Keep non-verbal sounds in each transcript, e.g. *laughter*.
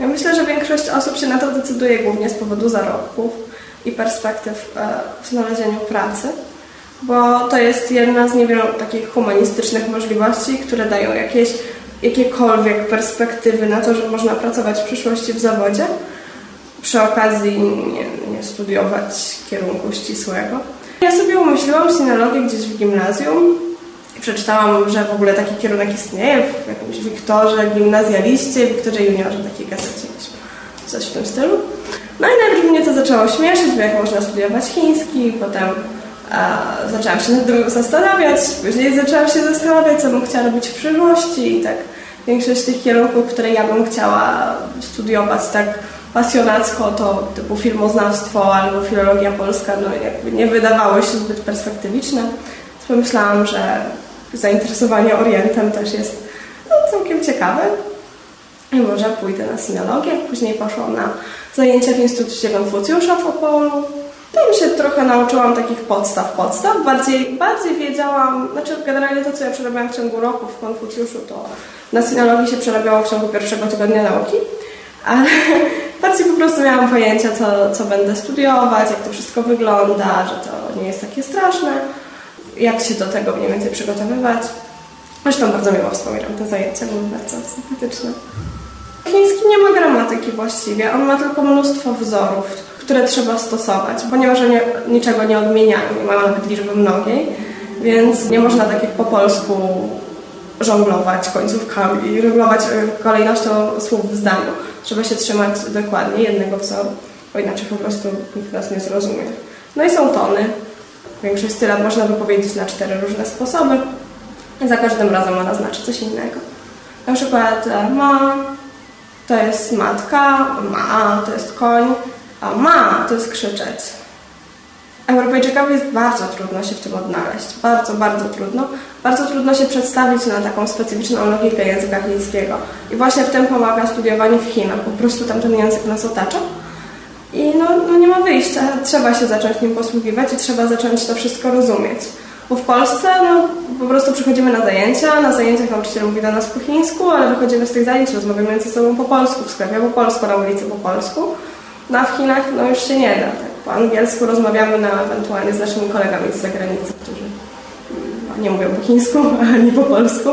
Ja myślę, że większość osób się na to decyduje głównie z powodu zarobków i perspektyw e, w znalezieniu pracy, bo to jest jedna z niewielu takich humanistycznych możliwości, które dają jakieś, jakiekolwiek perspektywy na to, że można pracować w przyszłości w zawodzie, przy okazji nie, nie studiować kierunku ścisłego. Ja sobie umyśliłam sinologię gdzieś w gimnazjum przeczytałam, że w ogóle taki kierunek istnieje w jakimś Wiktorze, gimnazjaliście, Wiktorze juniorze, takiej gazecie, coś w tym stylu. No i najpierw mnie to zaczęło śmieszyć, bo jak można studiować chiński, potem e, zaczęłam się nad tym zastanawiać, później zaczęłam się zastanawiać, co bym chciała robić w przyszłości i tak większość tych kierunków, które ja bym chciała studiować tak pasjonacko, to typu filmoznawstwo albo filologia polska, no jakby nie wydawało się zbyt perspektywiczne. Pomyślałam, że zainteresowanie Orientem też jest no, całkiem ciekawe. I może pójdę na sinologię. Później poszłam na zajęcia w Instytucie Konfucjusza w Opolu. Tam się trochę nauczyłam takich podstaw, podstaw. Bardziej, bardziej wiedziałam, znaczy generalnie to, co ja przerabiałam w ciągu roku w Konfucjuszu, to na sinologii się przerabiało w ciągu pierwszego tygodnia nauki. Ale *laughs* bardziej po prostu miałam pojęcia, co, co będę studiować, jak to wszystko wygląda, że to nie jest takie straszne, jak się do tego mniej więcej przygotowywać. Zresztą bardzo miło wspominam te zajęcia, były bardzo sympatyczne. Chiński nie ma gramatyki właściwie, on ma tylko mnóstwo wzorów, które trzeba stosować, ponieważ oni niczego nie odmieniają, nie mają nawet liczby mnogiej, więc nie można tak jak po polsku żonglować końcówkami i żonglować e, kolejnością słów w zdaniu. Trzeba się trzymać dokładnie jednego wzoru, bo inaczej po prostu nikt nas nie zrozumie. No i są tony. Większość stylat można wypowiedzieć na cztery różne sposoby. Za każdym razem ona znaczy coś innego. Na przykład e, ma to jest matka, ma to jest koń, a ma to jest krzyczeć. Europejczykowi jest bardzo trudno się w tym odnaleźć. Bardzo, bardzo trudno. Bardzo trudno się przedstawić na taką specyficzną logikę języka chińskiego. I właśnie w tym pomaga studiowanie w Chinach. Po prostu tam ten język nas otacza. I no, no nie ma wyjścia. Trzeba się zacząć nim posługiwać i trzeba zacząć to wszystko rozumieć. Bo w Polsce no, po prostu przychodzimy na zajęcia, na zajęciach nauczyciel mówi do nas po chińsku, ale wychodzimy z tych zajęć, rozmawiamy między sobą po polsku, w sklepie po polsku, na ulicy po polsku. No a w Chinach no już się nie da. Tak? Po angielsku rozmawiamy na, ewentualnie z naszymi kolegami z zagranicy, którzy mm, nie mówią po chińsku, *laughs* ani po polsku.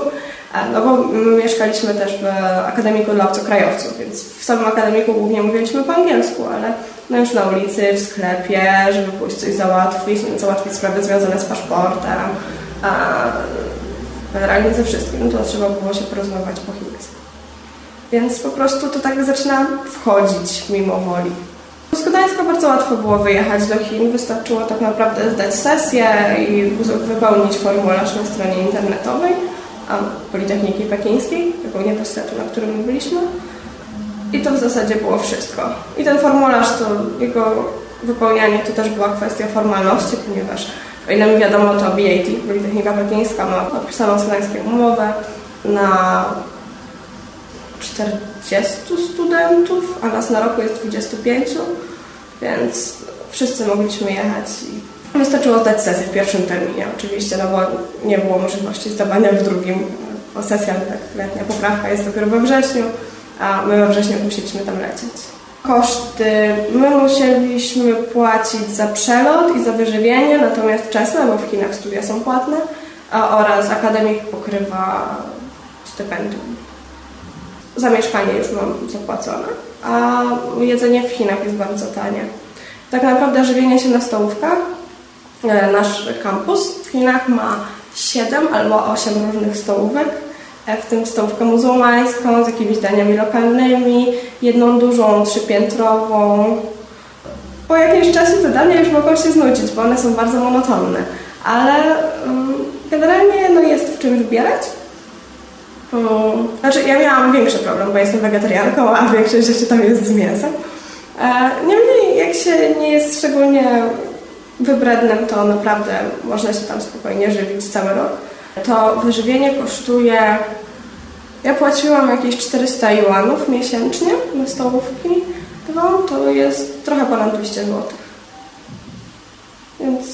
No bo my mieszkaliśmy też w Akademiku dla Obcokrajowców, więc w samym Akademiku głównie mówiliśmy po angielsku, ale no już na ulicy, w sklepie, żeby pójść coś załatwić, wiem, załatwić sprawy związane z paszportem, a generalnie ze wszystkim, no to trzeba było się porozmawiać po chińsku. Więc po prostu to tak zaczyna wchodzić mimo woli. Z Gdańska bardzo łatwo było wyjechać do Chin. Wystarczyło tak naprawdę zdać sesję i wypełnić formularz na stronie internetowej Politechniki Pekińskiej, tego uniwersytetu, na którym my byliśmy. I to w zasadzie było wszystko. I ten formularz, to jego wypełnianie to też była kwestia formalności, ponieważ o ile mi wiadomo, to BAT, Politechnika Pekińska ma podpisaną Gdańskiem umowę na 40 studentów, a nas na roku jest 25, więc wszyscy mogliśmy jechać i wystarczyło zdać sesję w pierwszym terminie oczywiście, no bo nie było możliwości zdawania w drugim, bo sesja tak letnia poprawka jest dopiero we wrześniu, a my we wrześniu musieliśmy tam lecieć. Koszty my musieliśmy płacić za przelot i za wyżywienie, natomiast czesne, bo w Chinach studia są płatne, a oraz akademik pokrywa stypendium. Za mieszkanie już mam zapłacone, a jedzenie w Chinach jest bardzo tanie. Tak naprawdę żywienie się na stołówkach. E, Nasz kampus w Chinach ma 7 albo 8 różnych stołówek, e, w tym stołówkę muzułmańską z jakimiś daniami lokalnymi, jedną dużą, trzypiętrową. Po jakimś czasie te dania już mogą się znudzić, bo one są bardzo monotonne, ale mm, generalnie no, jest w czym wybierać. Mm, Znaczy, ja miałam większy problem, bo jestem wegetarianką, a większość rzeczy tam jest z mięsem. E, Niemniej, jak się nie jest szczególnie wybrednym, to naprawdę można się tam spokojnie żywić cały rok. To wyżywienie kosztuje. Ja płaciłam jakieś 400 juanów miesięcznie na stołówki. No, to jest trochę ponad 200 zł. Więc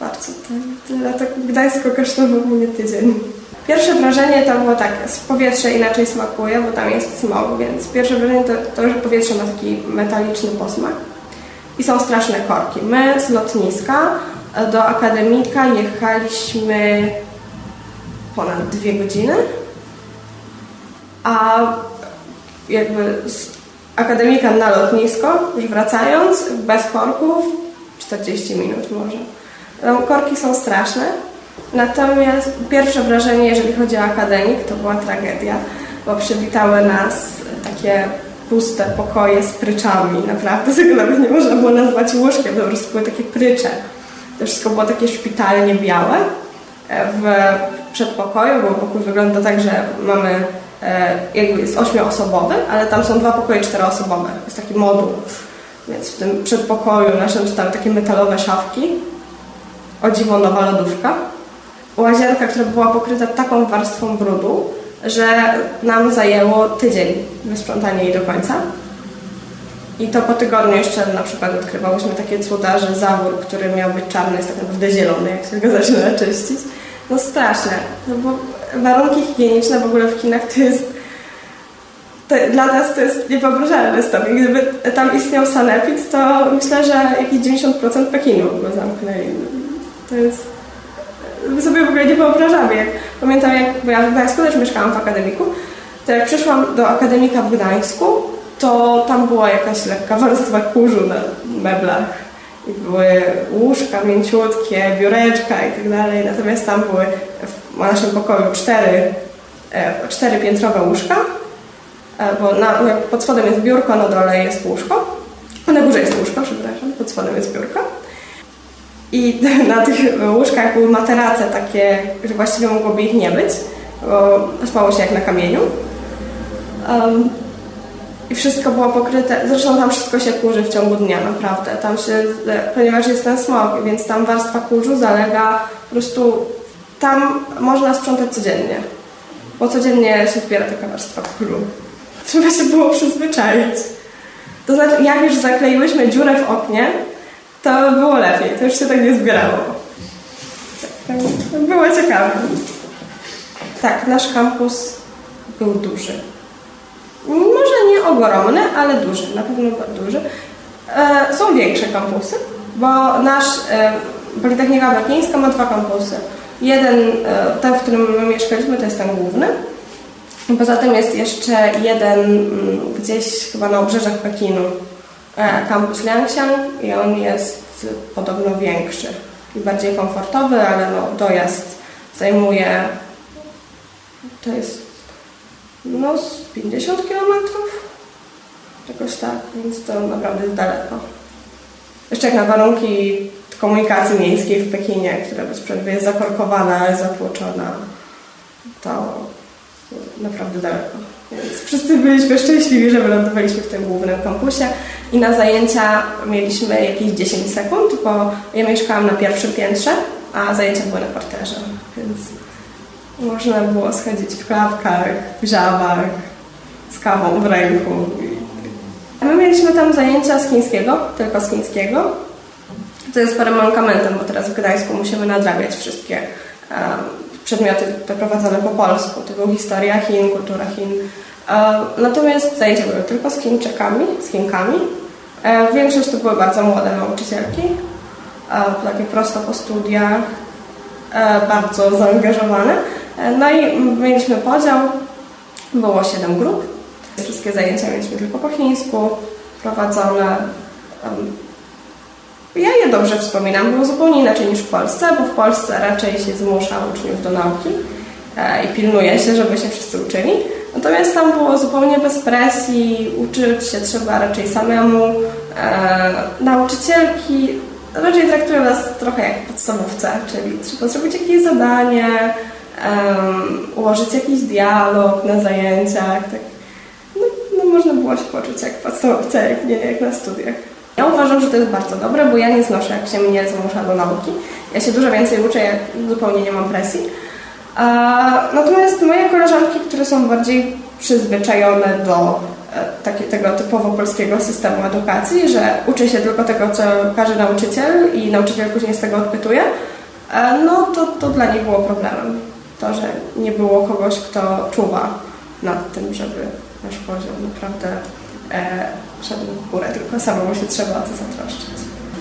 bardzo tyle. Tak w Gdańsku kosztował mnie tydzień. Pierwsze wrażenie to było tak, powietrze inaczej smakuje, bo tam jest smog, więc pierwsze wrażenie to, to że powietrze ma taki metaliczny posmak. I są straszne korki. My z lotniska e, do akademika jechaliśmy ponad dwie godziny, a jakby z akademika na lotnisko, już wracając, bez korków, 40 minut może. No, korki są straszne, natomiast pierwsze wrażenie, jeżeli chodzi o akademik, to była tragedia, bo przywitały nas takie puste pokoje z pryczami, naprawdę tego nawet nie można było nazwać łóżkiem, to po prostu były takie prycze. To wszystko było takie szpitalnie białe e, w przedpokoju, bo pokój wygląda tak, że mamy e, jakby jest ośmioosobowy, ale tam są dwa pokoje czteroosobowe. Jest taki moduł. Więc w tym przedpokoju naszym stały takie metalowe szafki, o dziwo nowa lodówka, łazienka, która była pokryta taką warstwą brudu, że nam zajęło tydzień wysprzątanie jej do końca. I to po tygodniu jeszcze na przykład odkrywałyśmy takie cuda, że zawór, który miał być czarny, jest tak naprawdę zielony, jak się go zaczyna czyścić. No straszne. No bo warunki higieniczne w ogóle w Chinach to jest to, dla nas to jest niewyobrażalny stopień. Gdyby tam istniał sanepid, to myślę, że jakieś 90% Pekinu by zamknęli. To jest... Sobie w ogóle nie wyobrażamy. Jak, pamiętam, jak, bo ja w Gdańsku też mieszkałam w akademiku, to jak przyszłam do akademika w Gdańsku, to tam była jakaś lekka warstwa kurzu na meblach. I były łóżka mięciutkie, biureczka i tak dalej. Natomiast tam były w naszym pokoju cztery, e, cztery piętrowe łóżka, E, bo na, jak pod spodem jest biurko, na dole jest łóżko. A na górze jest łóżko, przepraszam, pod spodem jest biurko. I *laughs* na tych łóżkach były materace takie, że właściwie mogłoby ich nie być, bo spało się jak na kamieniu. Um, I wszystko było pokryte, zresztą tam wszystko się kurzy w ciągu dnia, naprawdę. Tam się, ponieważ jest ten smog, więc tam warstwa kurzu zalega po prostu, tam można sprzątać codziennie, bo codziennie się zbiera taka warstwa kurzu. *laughs* Trzeba się było przyzwyczaić. To znaczy, jak już zakleiłyśmy dziurę w oknie, to było lepiej, to już się tak nie zbierało. Tak, tak, było ciekawe. Tak, nasz kampus był duży. Może nie ogromny, ale duży, na pewno duży. E, są większe kampusy, bo nasz e, Politechnika Bekińska ma dwa kampusy. Jeden, e, ten, w którym my mieszkaliśmy, to jest ten główny, Poza tym jest jeszcze jeden mm, gdzieś chyba na obrzeżach Pekinu, e, kampus Liangxiang i on jest podobno większy i bardziej komfortowy, ale no, dojazd zajmuje to jest no z 50 km jakoś tak, więc to naprawdę jest daleko. Jeszcze jak na warunki komunikacji miejskiej w Pekinie, która bez przerwy jest zakorkowana, zatłoczona, to naprawdę daleko. Więc wszyscy byliśmy szczęśliwi, że wylądowaliśmy w tym głównym kampusie i na zajęcia mieliśmy jakieś 10 sekund, bo ja mieszkałam na pierwszym piętrze, a zajęcia były na parterze, więc można było schodzić w klapkach, w żabach, z kawą w ręku. My mieliśmy tam zajęcia z chińskiego, tylko z chińskiego. To jest parę mankamentem, bo teraz w Gdańsku musimy nadrabiać wszystkie um, przedmioty prowadzone po polsku. Była historia Chin, kultura Chin. E, natomiast zajęcia były tylko z Chińczykami, z Chinkami. E, większość to były bardzo młode nauczycielki, e, takie prosto po studiach, bardzo zaangażowane. No i mieliśmy podział, było 7 grup. Wszystkie zajęcia mieliśmy tylko po chińsku prowadzone. Ja je dobrze wspominam, było zupełnie inaczej niż w Polsce, bo w Polsce raczej się zmusza uczniów do nauki e, i pilnuje się, żeby się wszyscy uczyli. Natomiast tam było zupełnie bez presji, uczyć się trzeba raczej samemu. E, nauczycielki raczej traktują nas trochę jak podstawówce, czyli trzeba zrobić jakieś zadanie, ułożyć jakiś dialog na zajęciach. Tak. No, no, można było się poczuć jak w podstawówce, jak nie jak na studiach. Ja uważam, że to jest bardzo dobre, bo ja nie znoszę, jak się mnie zmusza do nauki. Ja się dużo więcej uczę, jak zupełnie nie mam presji. Natomiast moje koleżanki, które są bardziej przyzwyczajone do e, takie, tego typowo polskiego systemu edukacji, że uczy się tylko tego, co każe nauczyciel i nauczyciel później z tego odpytuje, e, no to, to dla nich było problemem. to, że nie było kogoś, kto czuwa nad tym, żeby nasz poziom naprawdę e, szedł w górę, tylko samemu się trzeba o to zatroszczyć.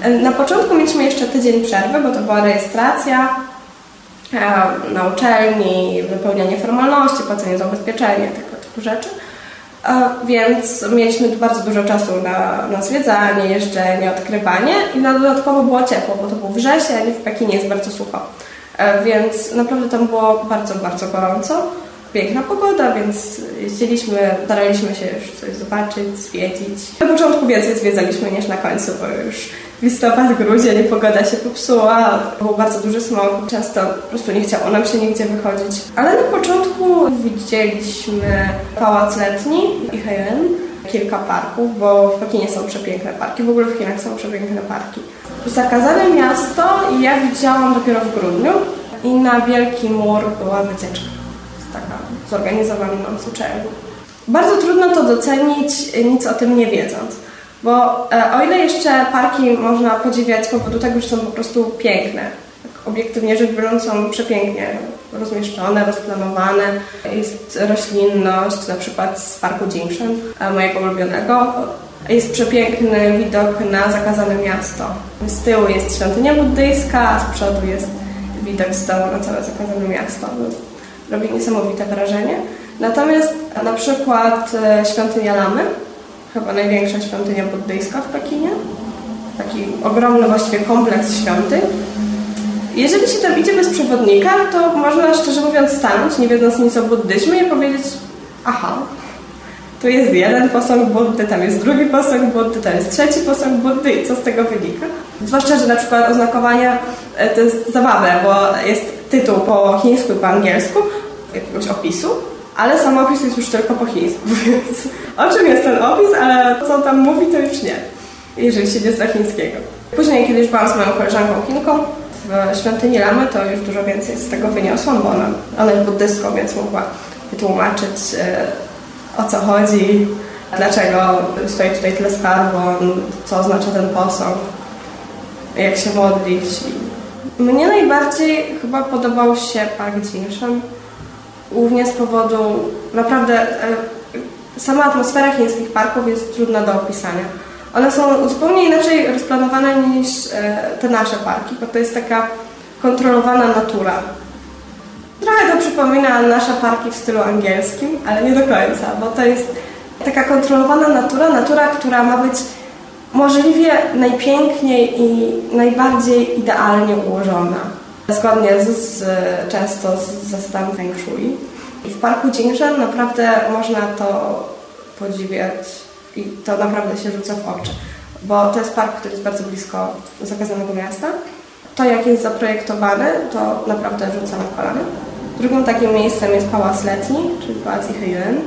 E, Na początku mieliśmy jeszcze tydzień przerwy, bo to była rejestracja e, na uczelni, wypełnianie formalności, płacenie za ubezpieczenie, tego typu rzeczy. E, Więc mieliśmy bardzo dużo czasu na, na zwiedzanie, jeżdżenie, odkrywanie i na dodatkowo było ciepło, bo to był wrzesień, w Pekinie jest bardzo sucho. Więc naprawdę tam było bardzo, bardzo gorąco. Piękna pogoda, więc jeździliśmy, staraliśmy się już coś zobaczyć, zwiedzić. Na początku więcej zwiedzaliśmy niż na końcu, bo już listopad, grudzień, pogoda się popsuła, był bardzo duży smog, często po prostu nie chciało nam się nigdzie wychodzić. Ale na początku widzieliśmy pałac letni i Heian, kilka parków, bo w Pekinie są przepiękne parki, w ogóle w Chinach są przepiękne parki. Zakazane miasto ja widziałam dopiero w grudniu i na Wielki Mur była wycieczka taka zorganizowana nam z uczelni. Bardzo trudno to docenić, nic o tym nie wiedząc. Bo e, o ile jeszcze parki można podziwiać z powodu tego, że są po prostu piękne, tak obiektywnie rzecz biorąc są przepięknie rozmieszczone, rozplanowane, jest roślinność, na przykład z parku Jingshan, e, mojego ulubionego, jest przepiękny widok na zakazane miasto. Z tyłu jest świątynia buddyjska, a z przodu jest widok z dołu na całe zakazane miasto robi niesamowite wrażenie. Natomiast na przykład e, świątynia Lamy, chyba największa świątynia buddyjska w Pekinie, taki ogromny właściwie kompleks świątyń. Jeżeli się tam idzie bez przewodnika, to można szczerze mówiąc stanąć, nie wiedząc nic o buddyzmie i powiedzieć aha, tu jest jeden posąg Buddy, tam jest drugi posąg Buddy, tam jest trzeci posąg Buddy i co z tego wynika? Zwłaszcza, że na przykład oznakowania e, to jest zabawne, bo jest tytuł po chińsku i po angielsku, jakiegoś opisu, ale sam opis jest już tylko po chińsku, *laughs* więc o czym jest ten opis, ale co tam mówi, to już nie, jeżeli się nie zna chińskiego. Później, kiedy już byłam z moją koleżanką Chinką w świątyni Lamy, to już dużo więcej z tego wyniosłam, bo ona, ona jest buddystką, więc mogła wytłumaczyć e, o co chodzi, dlaczego stoi tutaj tyle skarbon, co oznacza ten posąg, jak się modlić. Mnie najbardziej chyba podobał się Park Jingshan, głównie z powodu naprawdę e, sama atmosfera chińskich parków jest trudna do opisania. One są zupełnie inaczej rozplanowane niż e, te nasze parki, bo to jest taka kontrolowana natura. Trochę to przypomina nasze parki w stylu angielskim, ale nie do końca, bo to jest taka kontrolowana natura, natura, która ma być możliwie najpiękniej i najbardziej idealnie ułożona. Zgodnie z, z, często z zasadami Feng Shui. W parku Jingshan naprawdę można to podziwiać i to naprawdę się rzuca w oczy, bo to jest park, który jest bardzo blisko zakazanego miasta. To, jak jest zaprojektowany, to naprawdę rzuca na kolana. Drugim takim miejscem jest Pałac Letni, czyli Pałac Iheyuan,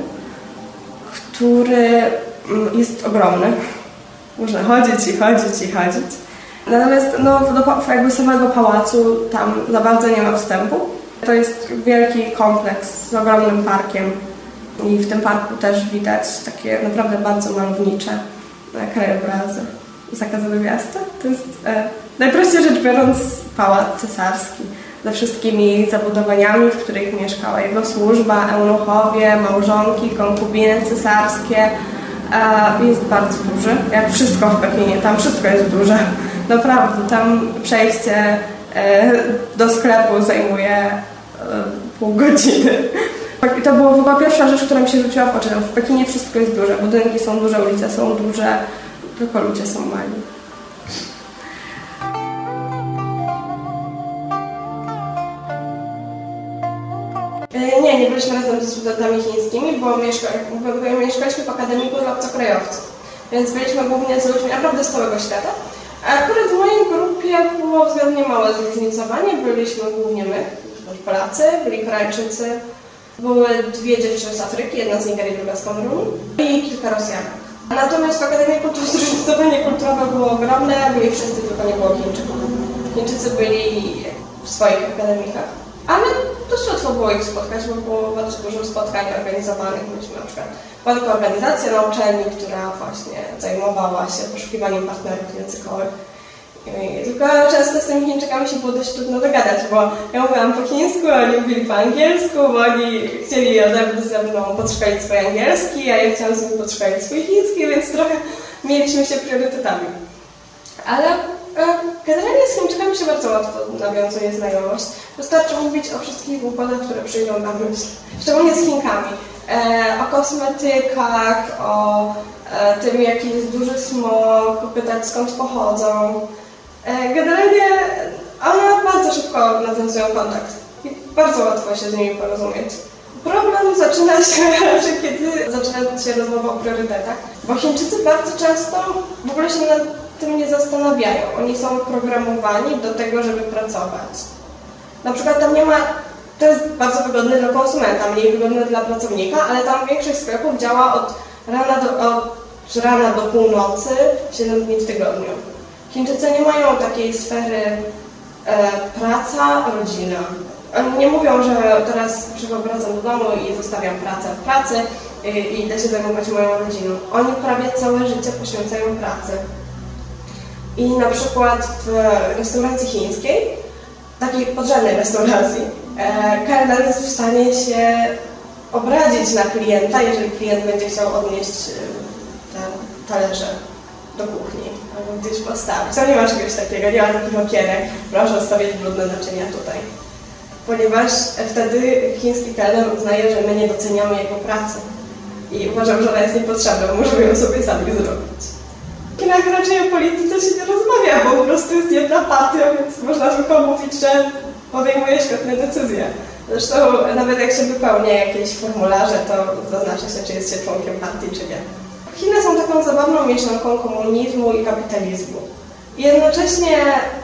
który mm, jest ogromny. Można chodzić i chodzić i chodzić. Natomiast no, do jakby samego pałacu tam za bardzo nie ma wstępu. To jest wielki kompleks z ogromnym parkiem i w tym parku też widać takie naprawdę bardzo malownicze e, krajobrazy. Zakazane miasta to jest e, najprościej rzecz biorąc pałac cesarski ze wszystkimi zabudowaniami, w których mieszkała jego służba, eunuchowie, małżonki, konkubiny cesarskie. Jest bardzo duży, jak wszystko w Pekinie, tam wszystko jest duże. Naprawdę, tam przejście e, do sklepu zajmuje e, pół godziny. Tak, I to była chyba pierwsza rzecz, która mi się rzuciła w oczy. W Pekinie wszystko jest duże, budynki są duże, ulice są duże, tylko ludzie są mali. Nie, nie byliśmy razem ze studentami chińskimi, bo mieszka, mieszkaliśmy w Akademiku dla Obcokrajowców. Więc byliśmy głównie z ludźmi naprawdę z całego świata. Akurat w mojej grupie było względnie małe zróżnicowanie. Byliśmy głównie my, Polacy, byli Koreańczycy, były dwie dziewczyny z Afryki, jedna z Nigerii, druga z Kamerunu i kilka Rosjanek. Natomiast w Akademii Kultury zróżnicowanie kulturowe było ogromne, byli wszyscy, tylko nie było Chińczyków. Chińczycy byli w swoich akademikach. Ale dość łatwo było ich spotkać, bo było bardzo dużo spotkań organizowanych. Mieliśmy na przykład była taka organizacja na uczelni, która właśnie zajmowała się poszukiwaniem partnerów językowych. Tylko często z tymi Chińczykami się było dość trudno dogadać, bo ja mówiłam po chińsku, oni mówili po angielsku, bo oni chcieli ze mną podszkolić swój angielski, a ja chciałam z nimi podszkolić swój chiński, więc trochę mieliśmy się priorytetami. Ale generalnie z Chińczykami się bardzo łatwo nawiązuje znajomość. Wystarczy mówić o wszystkich głupotach, które przyjdą na myśl. Szczególnie z Chinkami. E, o kosmetykach, o e, tym, jaki jest duży smog, pytać skąd pochodzą. E, generalnie one bardzo szybko nawiązują kontakt i bardzo łatwo się z nimi porozumieć. Problem zaczyna się raczej, *laughs* kiedy zaczyna się rozmowa o priorytetach, bo Chińczycy bardzo często w ogóle się nad tym nie zastanawiają. Oni są programowani do tego, żeby pracować. Na przykład tam nie ma, to jest bardzo wygodne dla konsumenta, mniej wygodne dla pracownika, ale tam większość sklepów działa od rana do, od rana do północy, 7 dni w tygodniu. Chińczycy nie mają takiej sfery e, praca, rodzina. Oni nie mówią, że teraz wracam do domu i zostawiam pracę w pracy i, i idę się zajmować moją rodziną. Oni prawie całe życie poświęcają pracy. I na przykład w restauracji chińskiej, takiej podrzędnej restauracji, e, kelner jest w stanie się obrazić na klienta, jeżeli klient będzie chciał odnieść e, te talerze do kuchni albo gdzieś postawić. Tam nie ma czegoś takiego, nie ma takich okienek, proszę stawiać brudne naczynia tutaj. Ponieważ wtedy chiński kelner uznaje, że my nie doceniamy jego pracy. I uważam, że ona jest niepotrzebna, możemy ją sobie sami zrobić. W Chinach raczej o polityce się nie rozmawia, bo po prostu jest jedna partia, więc można tylko mówić, że podejmuje świetne decyzje. Zresztą nawet jak się wypełnia jakieś formularze, to zaznacza się, czy jest się członkiem partii, czy nie. Chiny są taką zabawną mieszanką komunizmu i kapitalizmu. Jednocześnie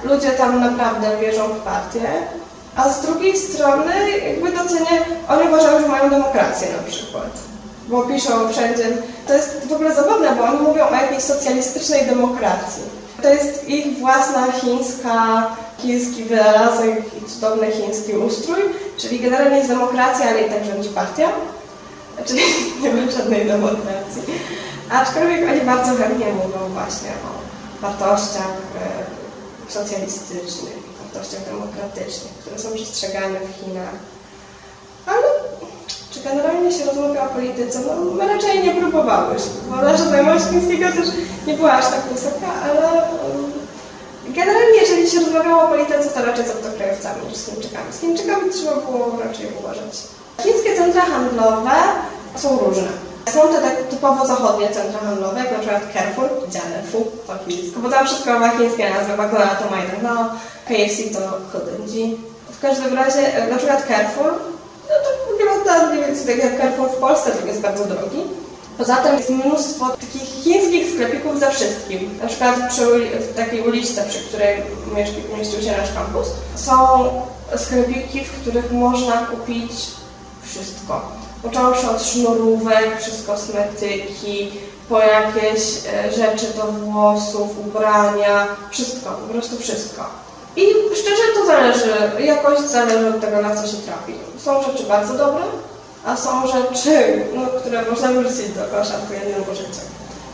ludzie tam naprawdę wierzą w partię, a z drugiej strony jakby docenia, oni uważają, że mają demokrację na przykład. Bo piszą wszędzie, to jest w ogóle zabawne, bo oni mówią o jakiejś socjalistycznej demokracji. To jest ich własna chińska, chiński wynalazek i cudowny chiński ustrój, czyli generalnie jest demokracja, ale i tak rządzi partia. Czyli *laughs* nie ma żadnej demokracji. Aczkolwiek oni bardzo chętnie mówią właśnie o wartościach e, socjalistycznych, wartościach demokratycznych, które są przestrzegane w Chinach. Ale czy generalnie się rozmawia o polityce? No my raczej nie próbowałyśmy, bo nasza znajomość chińskiego też nie była aż tak wysoka, ale um, generalnie jeżeli się rozmawiało o polityce, to raczej z obcokrajowcami niż z Chińczykami. Z Chińczykami trzeba było raczej uważać. Chińskie centra handlowe są różne. Są te tak typowo zachodnie centra handlowe, jak na przykład Carrefour, Jialefu po chińsku, bo tam wszystko ma chińskie nazwy, McDonald's to Maidano, KFC to Kodenji. W każdym razie, na przykład Carrefour, no to wygląda mniej więcej tak jak Carrefour w Polsce, tylko jest bardzo drogi. Poza tym jest mnóstwo takich chińskich sklepików za wszystkim. Na przykład przy w takiej uliczce, przy której mieścił się nasz kampus, są sklepiki, w których można kupić wszystko. Począwszy od sznurówek, przez kosmetyki, po jakieś e, rzeczy do włosów, ubrania, wszystko, po prostu wszystko. I szczerze to zależy, jakość zależy od tego, na co się trafi. Są rzeczy bardzo dobre, a są rzeczy, no, które można wrzucić do kosza po jednym użyciu.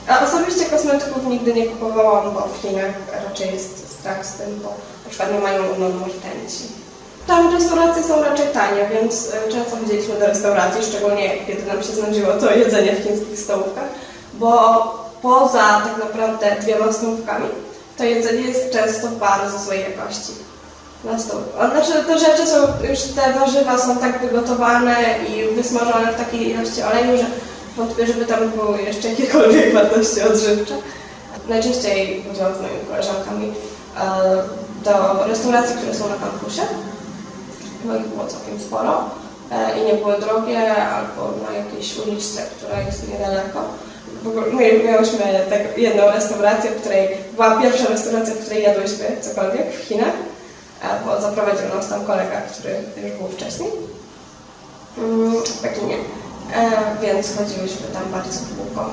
A osobiście kosmetyków nigdy nie kupowałam, bo w Chinach raczej jest strach z tym, bo na przykład nie mają unormu rtęci. Tam restauracje są raczej tanie, więc e, często chodziliśmy do restauracji, szczególnie kiedy nam się znudziło to jedzenie w chińskich stołówkach, bo poza tak naprawdę dwiema stołówkami, to jedzenie jest często bardzo złej jakości. Na Znaczy te rzeczy są, już te warzywa są tak wygotowane i wysmażone w takiej ilości oleju, że wątpię, żeby tam były jeszcze jakiekolwiek *laughs* wartości odżywcze. Najczęściej chodziłam z moimi koleżankami e, do restauracji, które są na kampusie, bo ich było całkiem sporo e, i nie były drogie, albo na jakiejś uliczce, która jest niedaleko. My miałyśmy tak jedną restaurację, w której była pierwsza restauracja, w której jadłyśmy cokolwiek w Chinach, bo zaprowadził nas tam kolega, który już był wcześniej mm, w Pekinie. E, więc chodziłyśmy tam bardzo długo,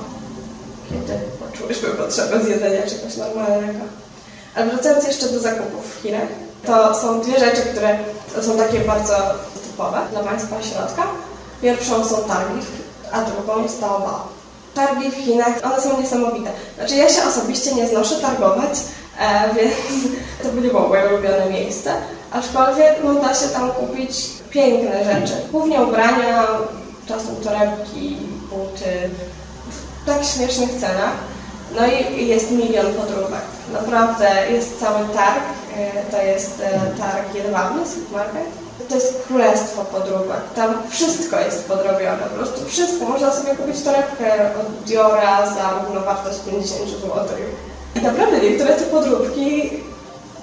kiedy poczułyśmy potrzebę zjedzenia czegoś normalnego. Ale wracając jeszcze do zakupów w Chinach, to są dwie rzeczy, które są takie bardzo typowe dla państwa środka. Pierwszą są targi, a drugą jest Taobao. Targi w Chinach, one są niesamowite. Znaczy ja się osobiście nie znoszę targować, e, *laughs* więc to by nie było moje ulubione miejsce. Aczkolwiek no, da się tam kupić piękne rzeczy. Głównie ubrania, czasem torebki, buty, w tak śmiesznych cenach. No i jest milion podróbek. Naprawdę jest cały targ, e, to jest e, targ jedwabny, supermarket. To jest królestwo podróbek. Tam wszystko jest podrobione, po prostu wszystko. Można sobie kupić torebkę od Diora za równowartość 50 zł. I naprawdę niektóre te podróbki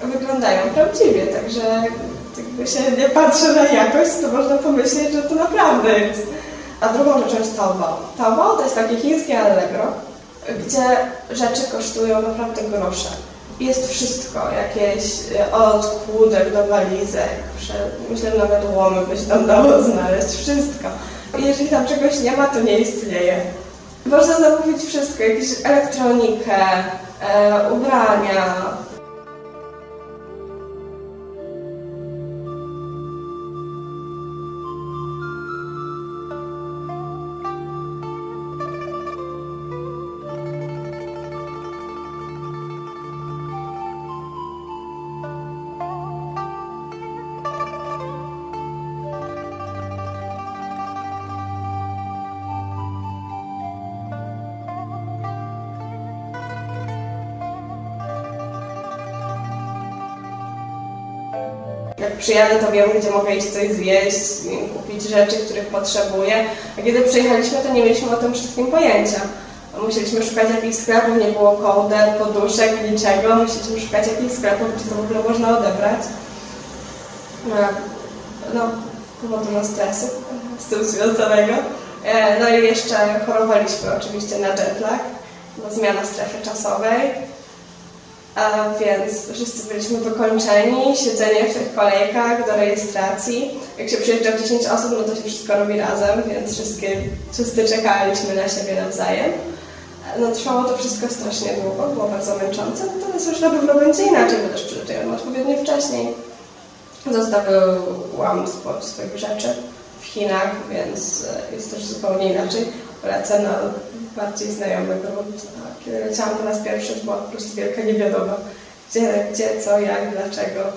wyglądają prawdziwie, także jakby się nie patrzy na jakość, to można pomyśleć, że to naprawdę jest. A drugą rzeczą jest Taobao. Taobao to jest takie chińskie Allegro, gdzie rzeczy kosztują naprawdę grosze. Jest wszystko, jakieś e, od kłódek do walizek, myślę, nawet łomy by się tam dało znaleźć, wszystko. Jeżeli tam czegoś nie ma, to nie istnieje. Można zamówić wszystko, jakąś elektronikę, e, ubrania, przyjadę, to wiem, gdzie mogę iść coś zjeść, kupić rzeczy, których potrzebuję. A kiedy przyjechaliśmy, to nie mieliśmy o tym wszystkim pojęcia. Musieliśmy szukać jakichś sklepów, nie było kołder, poduszek, niczego. Musieliśmy szukać jakichś sklepów, gdzie to w ogóle można odebrać. No, no dużo stresu *laughs* z tym związanego. E, No i jeszcze chorowaliśmy oczywiście na jetlag, bo zmiana strefy czasowej. A więc wszyscy byliśmy wykończeni, siedzenie w tych kolejkach do rejestracji. Jak się przyjeżdża 10 osób, no to się wszystko robi razem, więc wszystkie, wszyscy czekaliśmy na siebie nawzajem. No trwało to wszystko strasznie długo, było bardzo męczące, natomiast już na pewno będzie inaczej, bo też przyleciałem odpowiednio wcześniej. Zostawiłam sporo swoich rzeczy w Chinach, więc e, jest też zupełnie inaczej. Lecę na bardziej. A kiedy leciałam po raz pierwszy, to była po prostu wielka niewiadoma. Gdzie, gdzie, co, jak, dlaczego.